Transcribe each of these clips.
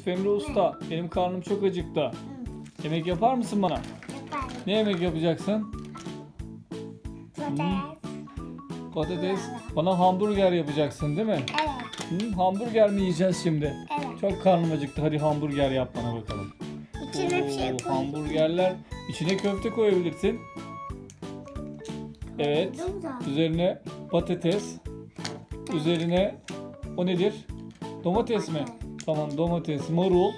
Yusuf Emre Usta. Benim karnım çok acıktı. Yemek yapar mısın bana? Yaparım. Ne yemek yapacaksın? Patates. Patates. Bana hamburger yapacaksın değil mi? Evet. Hı, hamburger mi yiyeceğiz şimdi? Evet. Çok karnım acıktı. Hadi hamburger yap bana bakalım. İçine bir şey koy. Hamburgerler. İçine köfte koyabilirsin. Evet. Koydum da. Üzerine patates. Üzerine o nedir? Domates mi? Tamam domates, marul.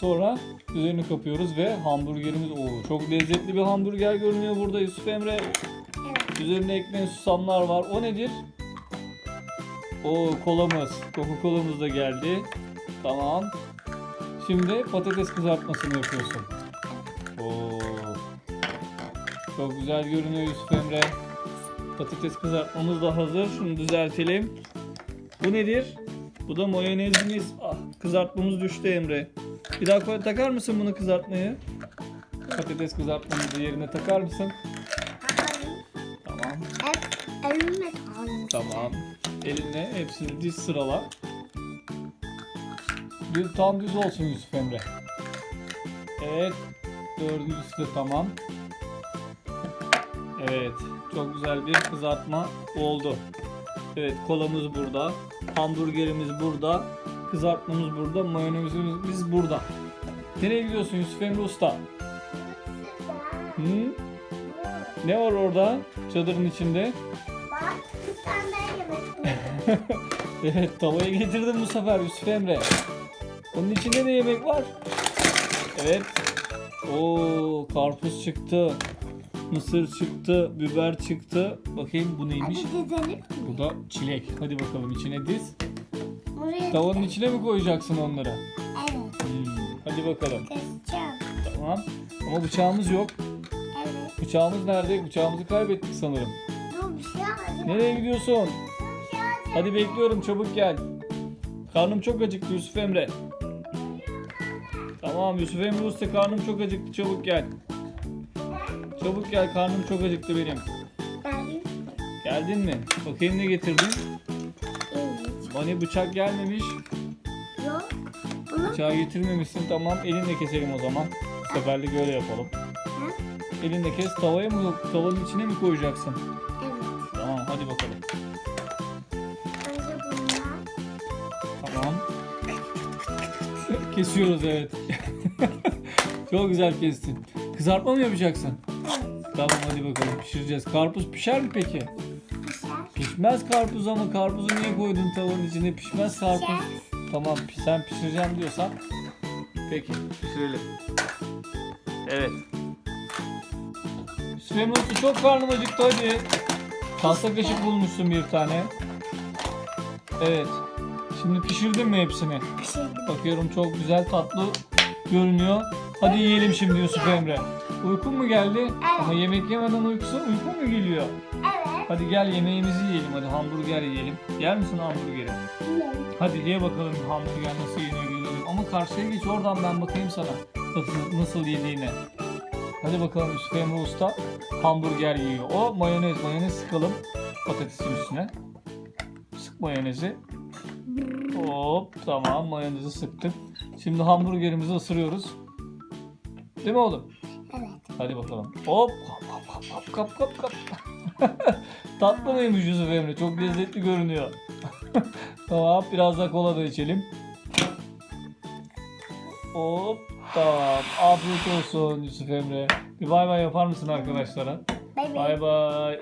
Sonra üzerini kapıyoruz ve hamburgerimiz o çok lezzetli bir hamburger görünüyor burada Yusuf Emre. Evet. Üzerine eklenen susamlar var. O nedir? O kolamız. Coca-Cola'mız da geldi. Tamam. Şimdi patates kızartmasını yapıyorsun. Oo. Çok güzel görünüyor Yusuf Emre. Patates kızartmamız da hazır. Şunu düzeltelim. Bu nedir? Bu da mayonezimiz. Kızartmamız düştü Emre. Bir daha koy, takar mısın bunu kızartmayı? Patates kızartmamızı yerine takar mısın? Tamam. Elime kalmış. Tamam. Eline hepsini diz sırala. Bir tam düz olsun Yusuf Emre. Evet. Dördüncüsü de tamam. Evet. Çok güzel bir kızartma oldu. Evet kolamız burada. Hamburgerimiz burada. Kızartmamız burada. Mayonezimiz burada. Nereye gidiyorsun Yusuf Emre Usta? Hı? Ne var orada? Çadırın içinde. Bak bir tane daha yemek. Evet tavayı getirdim bu sefer Yusuf Emre. Onun içinde ne yemek var? Evet. Oo karpuz çıktı. Mısır çıktı. Biber çıktı. Bakayım bu neymiş? Hadi dizelim. Bu da çilek. Hadi bakalım içine diz. Buraya Tavanın içine mi koyacaksın onları? Evet. Hmm, Hadi bakalım. Keseceğim. Tamam. Ama bıçağımız yok. Evet. Bıçağımız nerede? Bıçağımızı kaybettik sanırım. Dur bir şey alacağım. Nereye gidiyorsun? Bir şey alacağım. Hadi bekliyorum çabuk gel. Karnım çok acıktı Yusuf Emre. Tamam Yusuf Emre Usta karnım çok acıktı çabuk gel. Çabuk gel karnım çok acıktı benim. Ben Geldin mi? Bakayım ne getirdin? Bana bıçak gelmemiş. Yok. Bunu Bıçağı getirmemişsin tamam elinle keselim o zaman. Bu seferlik öyle yapalım. Ha? Elinle kes tavaya mı tavanın içine mi koyacaksın? Evet. Tamam hadi bakalım. Önce bunlar. Tamam. Kesiyoruz evet. Çok güzel kestin. Kızartma mı yapacaksın? Evet. Tamam hadi bakalım pişireceğiz. Karpuz pişer mi peki? Pişmez karpuz ama karpuzu niye koydun tavanın içine? Pişmez karpuz. Tamam sen pişireceğim diyorsan. Peki pişirelim. Evet. Süleyman Usta çok karnım acıktı hadi. Tahta kaşık bulmuşsun bir tane. Evet. Şimdi pişirdin mi hepsini? Pişirdim. Bakıyorum çok güzel tatlı görünüyor. Hadi yiyelim şimdi Yusuf Emre. Uykun mu geldi? Ama yemek yemeden uykusu uykun mu geliyor? Evet. Hadi gel yemeğimizi yiyelim hadi hamburger yiyelim. Yer misin hamburgeri? Hadi ye bakalım hamburger nasıl yeniyor görelim. Ama karşıya geç oradan ben bakayım sana. Nasıl, nasıl yediğine. Hadi bakalım Yusuf Emre Usta hamburger yiyor. O mayonez mayonez sıkalım patatesin üstüne. Sık mayonezi. Hop tamam mayonezi sıktık. Şimdi hamburgerimizi ısırıyoruz. Değil mi oğlum? Evet. Hadi bakalım. Hop kap kap kap kap kap kap. Tatlı mıymış Yusuf Emre? Çok lezzetli görünüyor. tamam biraz da kola da içelim. Hop tamam. Afiyet olsun Yusuf Emre. Bir bay bay yapar mısın arkadaşlara? Bay bay. Bay bay.